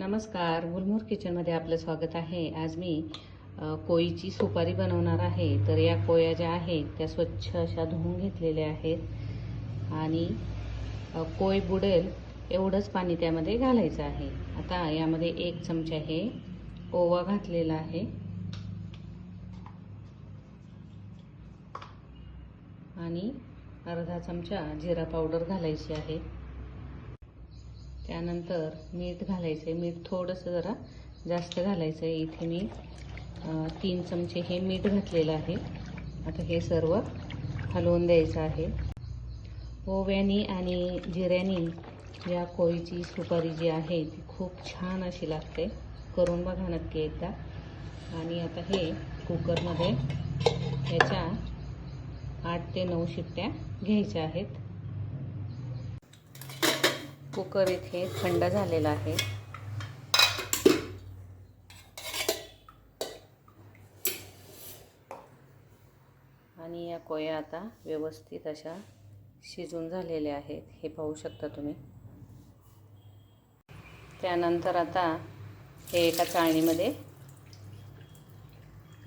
नमस्कार गुलमोर किचनमध्ये आपलं स्वागत आहे. आज मी अ, कोळीची सुपारी बनवणार आहे. तर या कोया ज्या आहेत त्या स्वच्छ अशा धुवून घेतलेल्या आहेत. आणि कोय बुडेल एवढंच पाणी त्यामध्ये घालायचं आहे. आता यामध्ये एक चमचा हे ओवा घातलेला आहे. आणि अर्धा चमचा जिरा पावडर घालायची आहे. त्यानंतर मीठ घालायचं आहे मीठ थोडंसं जरा जास्त घालायचं आहे इथे मी तीन चमचे हे मीठ घातलेलं आहे. आता हे सर्व हलवून द्यायचं आहे. ओव्यानी आणि जिऱ्यानी या कोळीची सुपारी जी आहे ती खूप छान अशी लागते. करून बघा नक्की एकदा. आणि आता हे कुकरमध्ये याच्या आठ ते नऊ शिट्ट्या घ्यायच्या आहेत. कुकर इथे थंड झालेला आहे. आणि या कोया आता व्यवस्थित अशा शिजून झालेल्या आहेत. हे पाहू शकता तुम्ही. त्यानंतर आता हे एका चाळणीमध्ये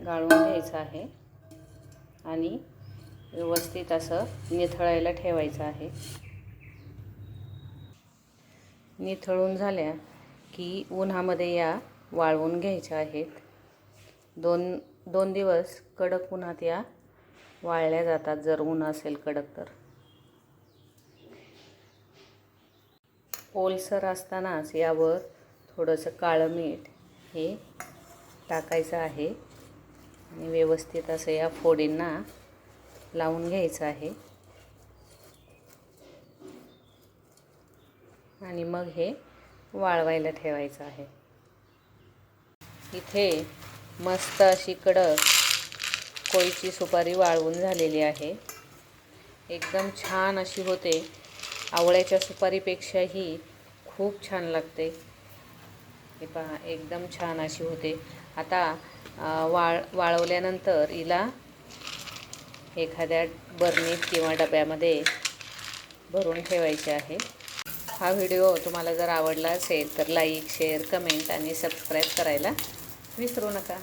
गाळून घ्यायचं आहे. आणि व्यवस्थित असं निथळायला ठेवायचं आहे. निथळून झाल्या की उन्हामध्ये या वाळवून घ्यायच्या आहेत. दोन दोन दिवस कडक उन्हात या वाळल्या जातात जर ऊन असेल कडक तर. ओलसर असतानाच यावर थोडंसं काळं मीठ हे टाकायचं आहे. आणि व्यवस्थित असं या फोडींना लावून घ्यायचं आहे. आणि मग हे वाळवायला ठेवायचं आहे. इथे मस्त अशी कडक कोळीची सुपारी वाळवून झालेली आहे. एकदम छान अशी होते. आवळ्याच्या सुपारीपेक्षाही खूप छान लागते. हे पहा एकदम छान अशी होते. आता वाळ वाळवल्यानंतर हिला एखाद्या बर्नीत किंवा डब्यामध्ये भरून ठेवायचे आहे. हा व्हिडिओ तुम्हाला जर आवडला असेल तर लाईक शेअर कमेंट आणि सबस्क्राईब करायला विसरू नका.